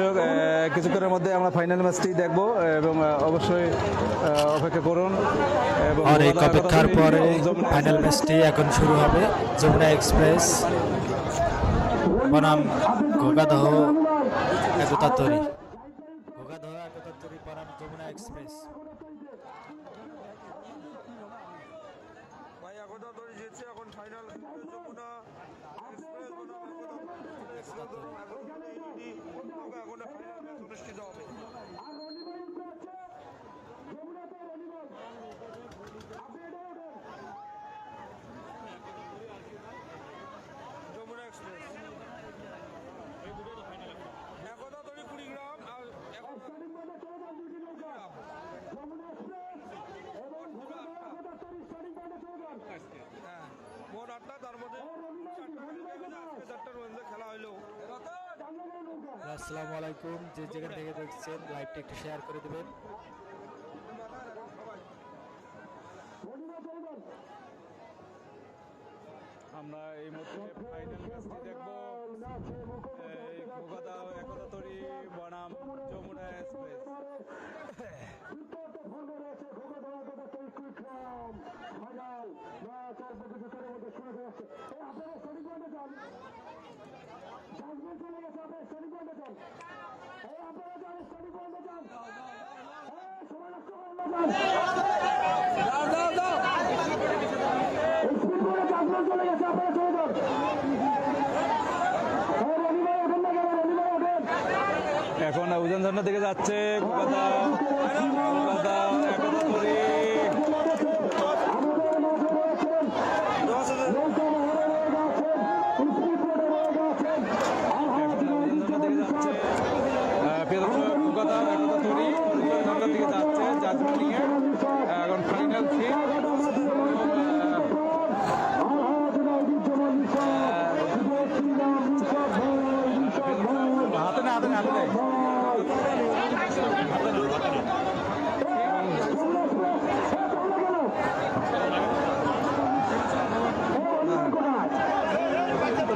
দর্শক কিছুক্ষণের মধ্যে আমরা ফাইনাল ম্যাচটি দেখব এবং অবশ্যই অপেক্ষা করুন এবং অনেক ওরা অপেক্ষার পরে ফাইনাল ম্যাচটি এখন শুরু হবে যমুনা এক্সপ্রেস বনাম গোগাদহ একতা তরি গোগাদহ একতা তরি বনাম যমুনা এক্সপ্রেস ভাই এখন তো ধরে জিতছে এখন ফাইনাল যমুনা এক্সপ্রেস বনাম এক্সপ্রেস বনাম এখন ইউনিটি এখন ফাইনাল ম্যাচ অনুষ্ঠিত হবে যমুনা এক্সপ্রেস একতা তৈরি কুড়িগ্রাম আর এখন কুড়িগ্রাম হ্যাঁ মোট আটটা তার মধ্যে চারটা হয়ে গেছে, আজকে চারটার মধ্যে খেলা হইল আসসালামু আলাইকুম। যে যেখান থেকে দেখছেন লাইভটা একটু শেয়ার করে দেবেন। আমরা এই মুহূর্তে ফাইনাল ম্যাচটি দেখব। এই কোকাদা একতা তরি বনাম যমুনা এক্সপ্রেস। এখন উজান ঝর্ণা দিকে যাচ্ছে কোকাদা কোকাদা একতা তরি কোকাদা একতা তরি উজান ঝর্ণার দিকে যাচ্ছে জাজমেন্ট নিয়ে এখন ফাইনাল সিট হাতে না হাতে না হাতে নেই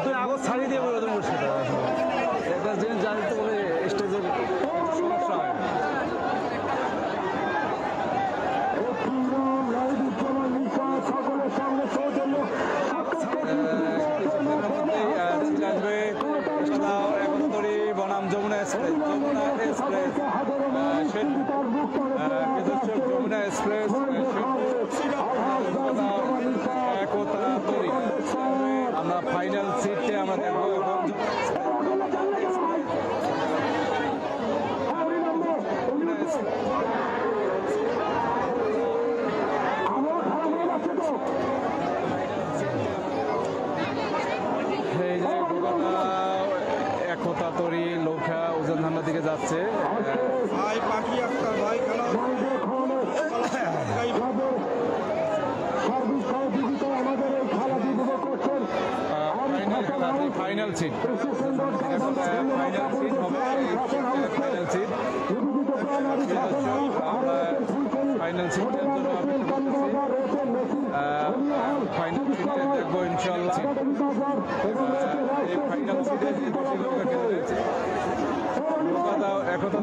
তুই আগত ছাড়িয়ে দিয়ে বলে তোমার সেটা জানি বলে স্টেজের হয় যমুনা এক্সপ্রেস যমুনা এক্সপ্রেস দর্শক যমুনা এক্সপ্রেস একতা তরি আমরা ফাইনাল সিটে আমরা দেখব এবং যমুনা এক্সপ্রেস এই যে কলকাতা একতা তরি লৌখা ওজন ধান্ডার দিকে যাচ্ছে ভাই পাখি আক্তার ভাই খেলা ফাইনাল সিট ফাইনাল সিট হবে ফাইনাল সিট ফাইনাল সিটের জন্য ফাইনাল সিটে দেখব ইনশাল্লাহ এই ফাইনাল সিটে যে দুটি লোক খেলে রয়েছে কলকাতা একতা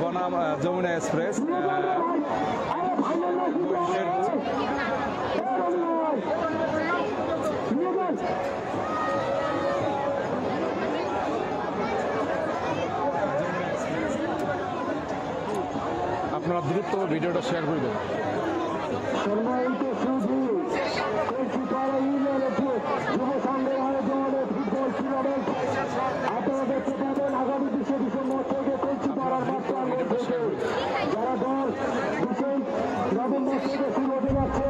বনাম যমুনা এক্সপ্রেস আপনারা দ্রুত ভিডিওটা শেয়ার করে দেবেন। সম্মানিত সুধী কলকাতা ইউনিয়নের যুব সংঘের আয়োজনে ফুটবল টুর্নামেন্ট আপনারা দেখতে পাবেন আগামী বিশে ডিসেম্বর থেকে কলকাতার মাত্রা থেকে যারা দল বিশে নভেম্বর থেকে শুরু হতে যাচ্ছে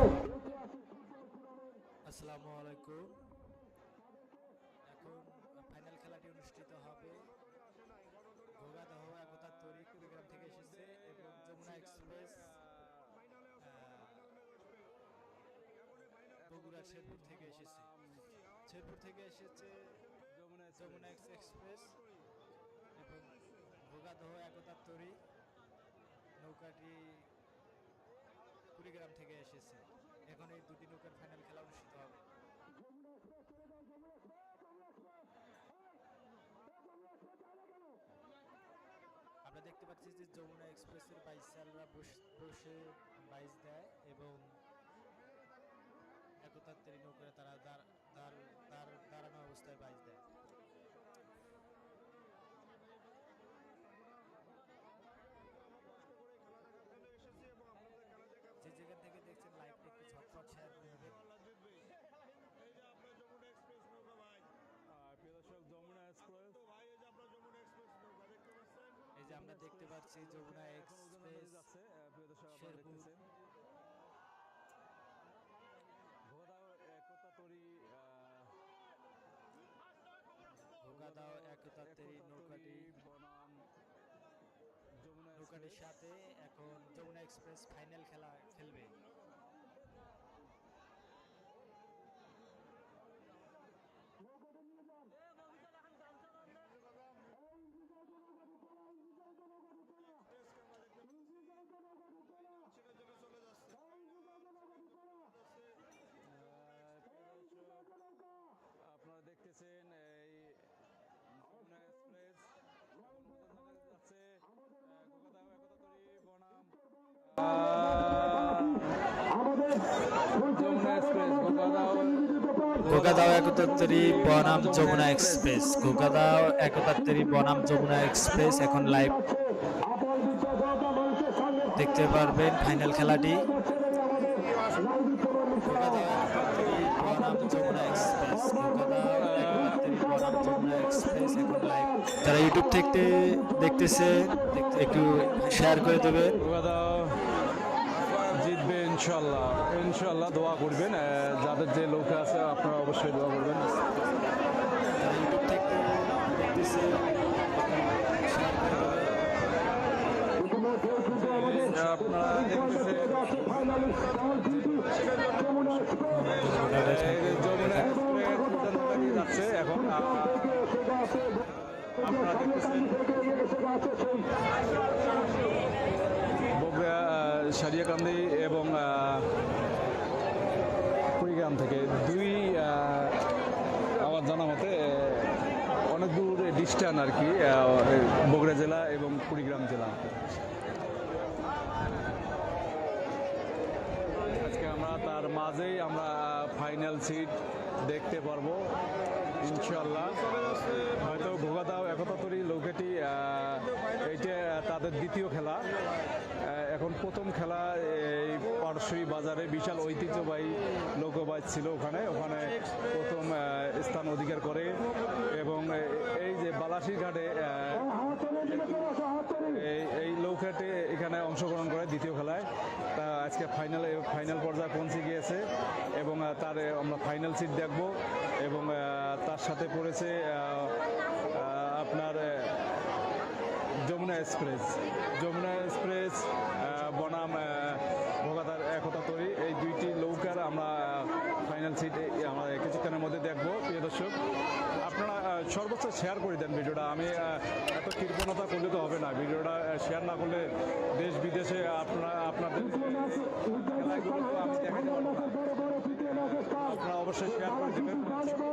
আসসালামু আলাইকুম এখন ফাইনাল খেলাটি অনুষ্ঠিত হবে গোগাদহ একতা তরি কুড়িগ্রাম থেকে এসেছে এবং যমুনা এক্সপ্রেস বগুড়া শেরপুর থেকে এসেছে শেরপুর থেকে এসেছে যমুনা এক্স- এক্সপ্রেস এবং গোগাদহ একতা তরি নৌকাটি কুড়িগ্রাম থেকে এসেছে। এখন এই দুটি নৌকার ফাইনাল খেলা অনুষ্ঠিত হবে। পারছি যে যমুনা এক্সপ্রেসের বাইচালরা বসে বাইচ দেয় এবং একতাত্তরী নৌকায় তারা অবস্থায় বাইচ দেয় যে যেখান থেকে দেখছেন লাইভটা একটু ঝটপট শেয়ার এই যে আপনার যমুনা এক্সপ্রেস নৌকা ভাই প্রিয় দর্শক যমুনা এক্সপ্রেস তো ভাই এই যে আপনার যমুনা এক্সপ্রেস নৌকা দেখতে পাচ্ছেন এই যে আমরা দেখতে পাচ্ছি যমুনা এক্সপ্রেস যাচ্ছে আহ, প্রিয় দর্শক আপনারা শেরপুর। দেখতেছেন ঘোড়াও একতা তরি নৌকাটি যমুনা নৌকাটির সাথে এখন যমুনা এক্সপ্রেস ফাইনাল খেলা খেলবে সেটার জন্য চলে যাচ্ছে আপনারা দেখতেছেন এই যমুনা এক্সপ্রেস যাচ্ছে কলকাতা একতা তরি বনাম আমাদের যমুনা এক্সপ্রেস গোপাদাও গোগাদাও একতাত্তরী বনাম যমুনা এক্সপ্রেস। গোগাদাও একতাত্তরী বনাম যমুনা এক্সপ্রেস এখন লাইভ। দেখতে পারবেন ফাইনাল খেলাটি। যারা ইউটিউব থেকে দেখতেছে, একটু শেয়ার করে দেবে। ইনশাল্লাহ ইনশাল্লাহ দোয়া করবেন। যাদের যে লোক আছে আপনারা অবশ্যই দোয়া করবেন। দেখতেছে সারিয়াকান্দি এবং কুড়িগ্রাম থেকে দুই আমার জানা মতে অনেক দূর ডিস্টান আর কি বগুড়া জেলা এবং কুড়িগ্রাম জেলা। আজকে আমরা তার মাঝেই আমরা ফাইনাল সিট দেখতে পারব ইনশাল্লাহ হয়তো ঘোগাদাও একতাতরি লৌকেটি এইটা তাদের দ্বিতীয় খেলা। এখন প্রথম খেলা এই পারসই বাজারে বিশাল ঐতিহ্যবাহী লোকবাজ ছিল ওখানে। ওখানে প্রথম স্থান অধিকার করে এবং এই যে বালাসির ঘাটে এই লৌকাটে এখানে অংশগ্রহণ করে দ্বিতীয় খেলায়। তা আজকে ফাইনালে ফাইনাল পর্যায়ে পৌঁছে গিয়েছে এবং তার, আমরা ফাইনাল সিট দেখব এবং তার সাথে পড়েছে যমুনা এক্সপ্রেস। যমুনা এক্সপ্রেস বনাম ভোগাতার একতা তৈরি, এই দুইটি নৌকার আমরা ফাইনাল সিট আমরা কিছুক্ষণের মধ্যে দেখব, প্রিয় দর্শক। আপনারা সর্বোচ্চ শেয়ার করে দেন ভিডিওটা। আমি এত কৃপণতা করলে তো হবে না। ভিডিওটা শেয়ার না করলে দেশ বিদেশে আপনারা, আপনাদের আপনারা অবশ্যই শেয়ার করে দেবেন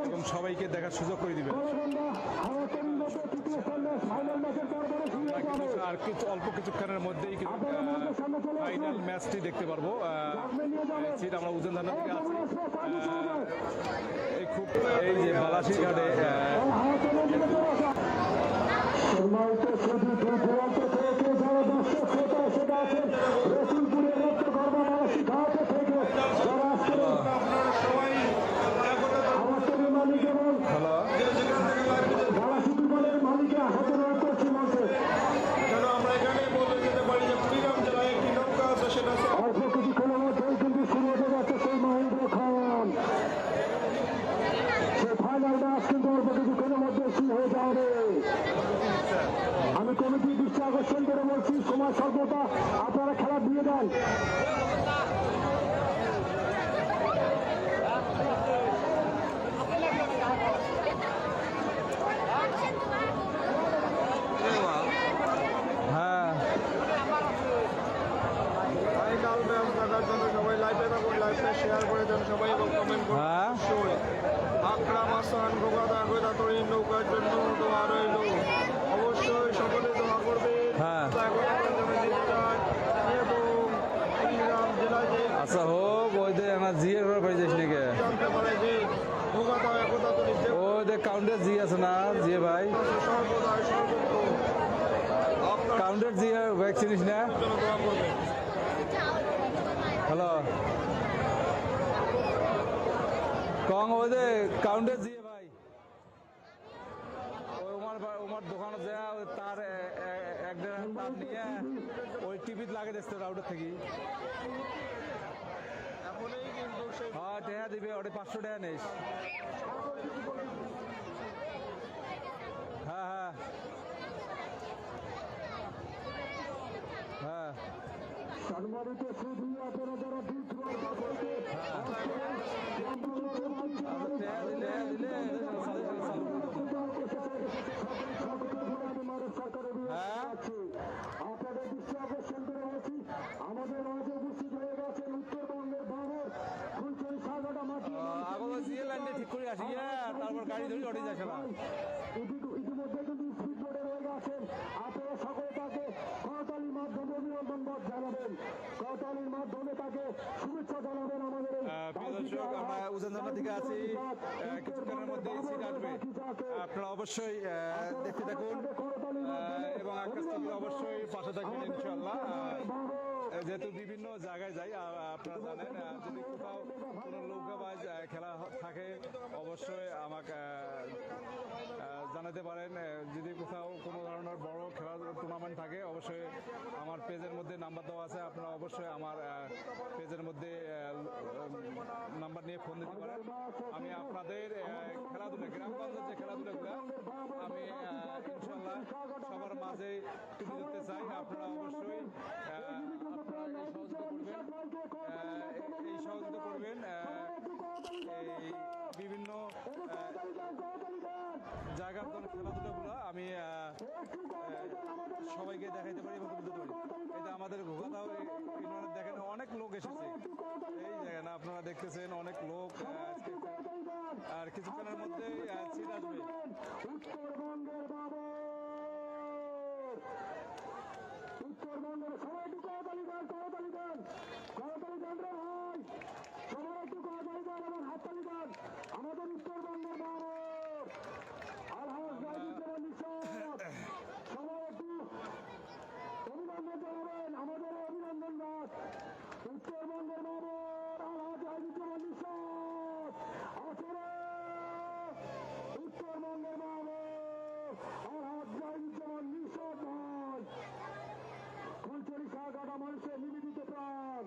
এবং সবাইকে দেখার সুযোগ করে দিবেন বড়বন্ধা হাওয়াতের মধ্যে তৃতীয় স্থান ম্যাচ ফাইনাল ম্যাচের পর বড় শুরু হতে হবে আর কিছু অল্প কিছুক্ষণের মধ্যেই আসুন। ফাইনাল ম্যাচটি দেখতে পারব। সিট আমরা উজেন ধান্না থেকে আছি এই খুব এই যে বালাসি ঘাটে আহ, এই হাওয়াতের মধ্যে চলে আসো সম্মানিত সুধী দূর দূরান্ত থেকে যারা দর্শক শ্রোতা এসে গেছেন রসুলপুরের রক্ত গর্ব মানসিক ঘাট থেকে যারা আজকে আপনারা সবাই হাওয়াতের মালিক এবং হ্যালো যারা সিটি দলের মালিকরা হাতে রয়ে করছি মঞ্চে যেন আমরা এখানে বলে যেতে পারি যে কুড়িগ্রাম জেলায় একটি নৌকা আছে সেটা হচ্ছে অল্প কিছুক্ষণের মধ্যেই কিন্তু শুরু হতে যাচ্ছে সেই মহেন্দ্র খান সে ফাইনাল ম্যাচ কিন্তু অল্প কিছুক্ষণের মধ্যে শুরু হয়ে যাবে আমি দৃষ্টি করে বলছি সময় স্বল্পতা আপনারা খেলা দিয়ে দেন। হ্যাঁ। শেয়ার করে দেন সবাই এবং কমেন্ট করুন হ্যাঁ। আকরাম গোগাদা গোদাতরি নৌকার জন্য দোয়া রইল অবশ্যই সকলে দোয়া করবে হ্যাঁ। এখন জি আছে না জিয়ে ভাই। কাউন্টার ভাই চিনিস না। হ্যালো কং ওই যে কাউন্টার জিয়ে ভাই। ওই ওমার ওমার দোকানে যা তার এক দেড় তার নিয়ে ওই টিভিত লাগে দেখতে রাউটার থেকে। হ্যাঁ টেহা দিবে ওটা পাঁচশো টাকা নিস। হ্যাঁ হ্যাঁ হ্যাঁ সম্মানিত সুধী আপনারা যারা হ্যাঁ আপনাদের দৃষ্টি আকর্ষণ করে আছি আমাদের মাঝে উপস্থিত হয়ে গেছেন উত্তরবঙ্গের বাবর ফুলচুরি সাগরটা মাটি আগে জিয়ে ঠিক করে আসি হ্যাঁ তারপর গাড়ি ধরে অটে যাচ্ছে না ইতি- ইতিমধ্যে কিন্তু স্পিড বোর্ডে রয়ে গেছেন আপনারা সকলে তাকে করতালির মাধ্যমে অভিনন্দন বাদ জানাবেন করতালির মাধ্যমে তাকে শুভেচ্ছা জানাবেন আমাদের এই আহ, প্রিয় দর্শক আমরা উজানদন্ডা থেকে আছি। কিছুক্ষণের মধ্যে সিট আসবে আপনারা অবশ্যই আহ, দেখতে থাকুন। এবং আকাশ অবশ্যই পাশে থাকবেন ইনশাল্লাহ যেহেতু বিভিন্ন জায়গায় যাই আপনারা জানেন যদি কোথাও কোনো লৌকাবাজ আহ, খেলা থাকে অবশ্যই আমাকে জানাতে পারেন। যদি কোথাও কোনো ধরনের বড় খেলা টুর্নামেন্ট থাকে অবশ্যই আমার পেজের মধ্যে নাম্বার দেওয়া আছে। আপনারা অবশ্যই আমার পেজের মধ্যে নাম্বার নিয়ে ফোন দিতে পারেন। আমি আপনাদের খেলাধুলা গ্রামগঞ্জের যে খেলাধুলাগুলো আমি ইনশাল্লাহ সবার মাঝে তুলে ধরতে চাই। আপনারা অবশ্যই সহযোগিতা করবেন এই সহযোগিতা করবেন এই বিভিন্ন জায়গার কোনো খেলাধুলাগুলো আমি সবাইকে দেখাইতে পারি এবং তুলে ধরতে পারি যে আমাদের ইউনিয়নে দেখেন অনেক লোক এসেছে এই জায়গায় আপনারা দেখতেছেন অনেক লোক আর কিছুক্ষণের মধ্যে সিট আসবে উত্তরবঙ্গের সবাই একটু করতালি দেন করতালি দেন করতালি দেন রে ভাই সবাই একটু করতালি দেন এবং হাততালি দেন আমাদের উত্তরবঙ্গের বাবর আলহাজ গাইদুজ্জামান নিশাদ সবাই একটু অভিনন্দন জানাবেন আমাদের এই অভিনন্দন দাস উত্তরবঙ্গের বাবর আলহাজ গাইদুজ্জামান নিশাদ আসরে উত্তরবঙ্গের বাবর আলহাজ গাইদুজ্জামান নিশাদ ভাই ফুলচুরি সাগাটা মানুষের নিবেদিত প্রাণ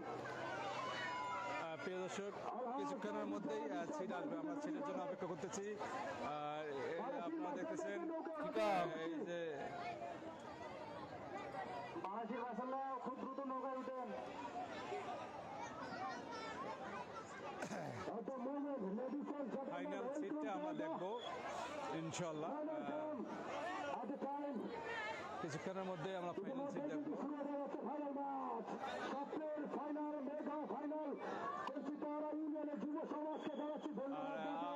আহ, প্রিয় দর্শক কিছুক্ষণের মধ্যেই সিট আসবে। আমরা সিটের জন্য অপেক্ষা করতেছি। আপনারা দেখতেছেন এই যে খুব দ্রুত নৌকায় উঠেন ফাইনাল সিটটা আমরা দেখব ইনশাল্লাহ কিছুক্ষণের মধ্যে আমরা ফাইনাল সিট দেখব। ফাইনাল ফাইনাল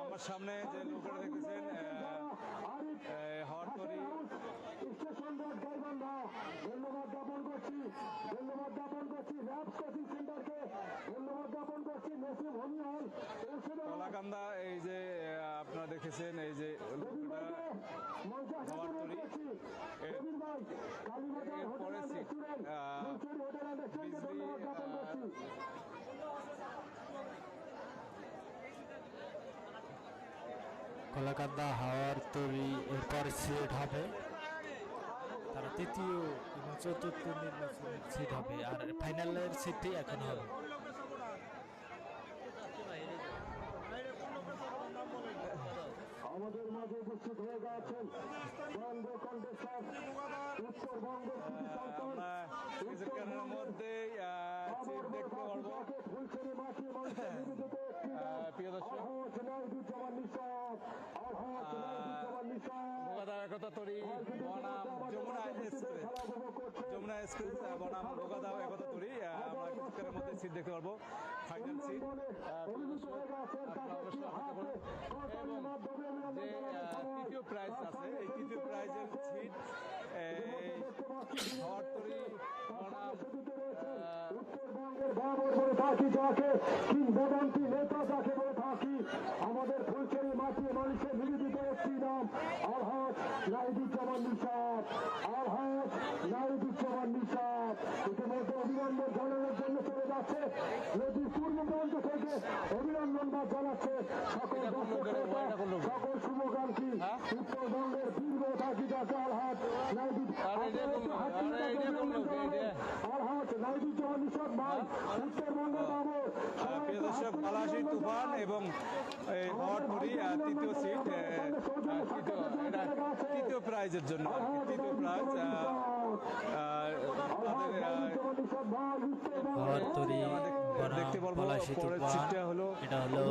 আমার সামনে যে লোকটা দেখতেছেন হরতরি ধন্যবাদ জ্ঞাপন করছি ধন্যবাদ জ্ঞাপন করছি র্যাব কোচিং সেন্টারকে ধন্যবাদ জ্ঞাপন করছি নসিব হনিয়াল ঔষধ কলাকান্দা এই যে আপনারা দেখেছেন এই যে লোকটা মঞ্চে আসার জন্য হরতরি করছি এর- রবীন ভাই কালীবাজার এর হোটেল পরে অ্যান্ড সিট, রেস্টুরেন্ট আহ, ফুলচুরি হোটেল অ্যান্ড রেস্টুরেন্টকে বিজলি, ধন্যবাদ জ্ঞাপন আহ, করছি কলাকান্দা হাওয়ার তৈরি এরপর সিট হবে। তার তৃতীয় এবং চতুর্থ নির্বাচনের সিট হবে। আর ফাইনালের সিটটি এখন হবে। আমাদের মাঝে উপস্থিত হয়ে গেছেন বঙ্গ কণ্ঠস্বর উত্তরবঙ্গের কৃতি সন্তান আমরা কিছুক্ষণের মধ্যেই সিট দেখতে পারব ফুলছড়ি মাটি মানুষের নিবেদিত একটি আহ, প্রিয় দর্শক আলহাজ নাইদুজ্জামান নিশাদ আলহাজ নাইদুজ্জামান নিশাদ গোগাদা বনাম যমুনা এক্সপ্রেস যমুনা এক্সপ্রেস বনাম গোগাদা একতা তরি আমরা কিছুক্ষণের মধ্যে সিট দেখতে পারব ফাইনাল সিট অভিনন্দন যে। তৃতীয় প্রাইজ আছে এই তৃতীয় প্রাইজের সিট হরতরি বনাম উত্তরবঙ্গের বাবর বলে থাকি যাকে কিংবদন্তি নেতা যাকে বলে থাকি আমাদের ফুলচেরি মাটি মানুষের নিবেদিত একটি নাম আলহাজ নাইদুজ্জামান নিষাদ আলহাজ নাইদুজ্জামান নিষাদ ইতিমধ্যে অভিনন্দন জানানোর জন্য চলে যাচ্ছে নদীর প্রান্ত থেকে অভিনন্দন জানাচ্ছে সকল দর্শক শ্রোতা, সকল শুভকাঙ্ক্ষী উত্তরবঙ্গের বীর থাকি যাচ্ছে আলহাজ নাইদুজ আরে এটা কোন লোক? আরে এটা কোন লোক? এইটা? আলহাজ নাইদুজ্জামান নিষাদ ভাই উত্তরবঙ্গের বাবু আহ, প্রিয় পলাশি তুফান এবং হওয়ারপুরি তৃতীয় সিট প্রাইজের জন্য তৃতীয় প্রাইজ আহ, আহ, তাদের আহ, হওয়ারতরি দেখতে বলব পরের সিটটা হলো এটা হলো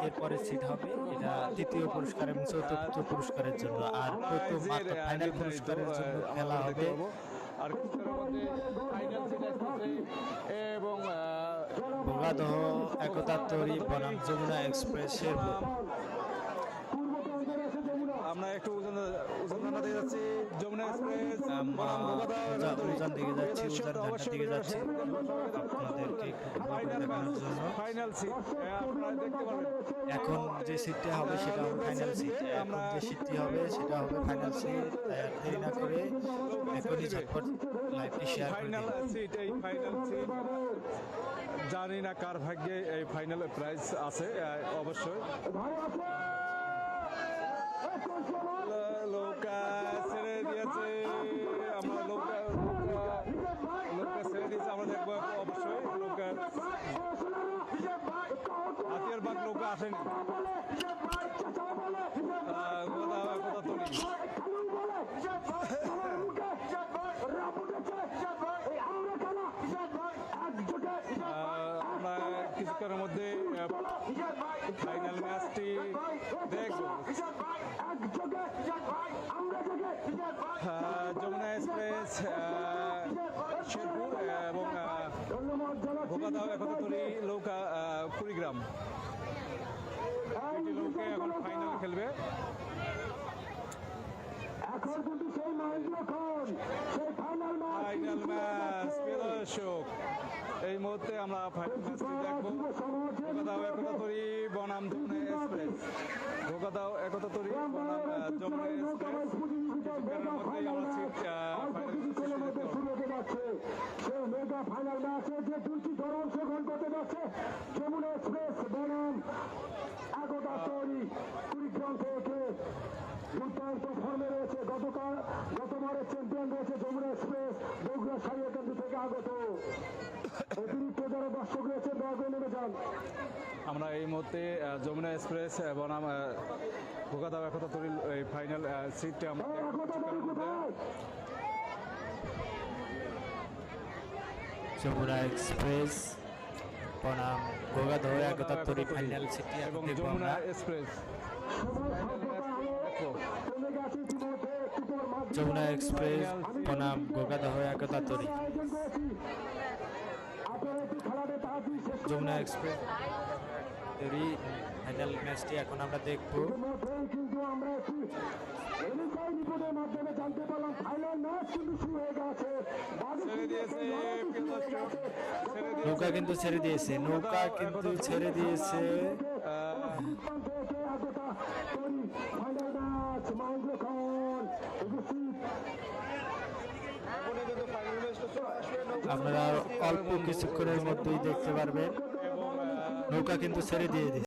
এর পরের সিট হবে এটা তৃতীয় পুরস্কার এবং চতুর্থ পুরস্কারের জন্য আর প্রথম ফাইনাল পুরস্কারের জন্য খেলা হবে। আর এবং গঙ্গাদহ ভোগাদহ একতা তরি বনাম যমুনা এক্সপ্রেস পূর্ব প্রান্তে রয়েছে যমুনা আমরা একটু ওজন ওজন যাচ্ছি। যমুনা এক্সপ্রেস। উজান- উজান দিকে যাচ্ছি উজান দিকে যাচ্ছি। আপনাদেরকে ফাইনাল দেখানোর জন্য। ফাইনাল সিট আপনারা দেখতে পারবেন। এখন যে সিটটি হবে সেটা হবে ফাইনাল সিট এখন যে সিটটি হবে সেটা হবে ফাইনাল সিট তাই আর দেরি না করে এখনই ঝটপট লাইভটি শেয়ার করে ফাইনাল সিট এই ফাইনাল সিট জানি না কার ভাগ্যে এই ফাইনাল প্রাইজ আছে অবশ্যই ভাই আছে এখন সমান লো- নৌকা ছেড়ে দিয়েছে আমরা নৌকা নৌকা- ছেড়ে দিয়েছে আমরা দেখব অবশ্যই নৌকা হাতিয়ার বাগ নৌকা আসেনি। আহ, কোথাও কোথাও তৈরি আমরা কিছুক্ষণের মধ্যে ফাইনাল ম্যাচটি দেখব। যমুনা এক্সপ্রেস শেরপুর এবং ভোগাদাও একতরি নৌকা কুড়িগ্রাম। দুটি নৌকা এখন ফাইনাল খেলবে। এখন কিন্তু সেই মহেন্দ্র খান সেই ফাইনাল ম্যাচ ফাইনাল ম্যাচ প্রিয় দর্শক এই মুহূর্তে আমরা ফাইনাল ম্যাচটি দেখব। ভোগাদাও একতরি বনাম যমুনা এক্সপ্রেস। ভোগাদাও একতরি বনাম আহ, যমুনা এক্সপ্রেস। যাচ্ছে বনাম তৈরি রয়েছে গতকাল। গতবারের চ্যাম্পিয়ন রয়েছে যমুনা এক্সপ্রেস বগুড়া সারিয়া কেন্দ্র থেকে আগত। অতিরিক্ত যারা দর্শক রয়েছে দয়া করে নেমে যান আমরা এই মুহূর্তে যমুনা এক্সপ্রেস বনাম আহ, ভোগাদাও একতরি এই ফাইনাল সিটটা আমরা যমুনা এক্সপ্রেস বনাম গোগাদহ একতা তরি। ফাইনাল সিটটি এবং যমুনা এক্সপ্রেস। যমুনা এক্সপ্রেস বনাম গোগাদহ একতা তরি আয়োজন করেছি আপনারা একটু খেলাটা তাড়াতাড়ি শেষ করুন। যমুনা এক্সপ্রেস তরি ফাইনাল ম্যাচটি এখন আমরা দেখব। ইতিমধ্যেই কিন্তু আমরা একটি এলাকায় রিপোর্টের মাধ্যমে জানতে পারলাম ফাইনাল ম্যাচ কিন্তু শুরু হয়ে গেছে ছেড়ে দিয়েছে প্রিয় দর্শক ছেড়ে দিয়েছে নৌকা কিন্তু ছেড়ে দিয়েছে নৌকা কিন্তু ছেড়ে দিয়েছে। ফাইনাল ম্যাচ মহেন্দ্র খান উপস্থিত আপনারা অল্প কিছুক্ষণের মধ্যেই দেখতে পারবেন। নৌকা কিন্তু ছেড়ে দিয়ে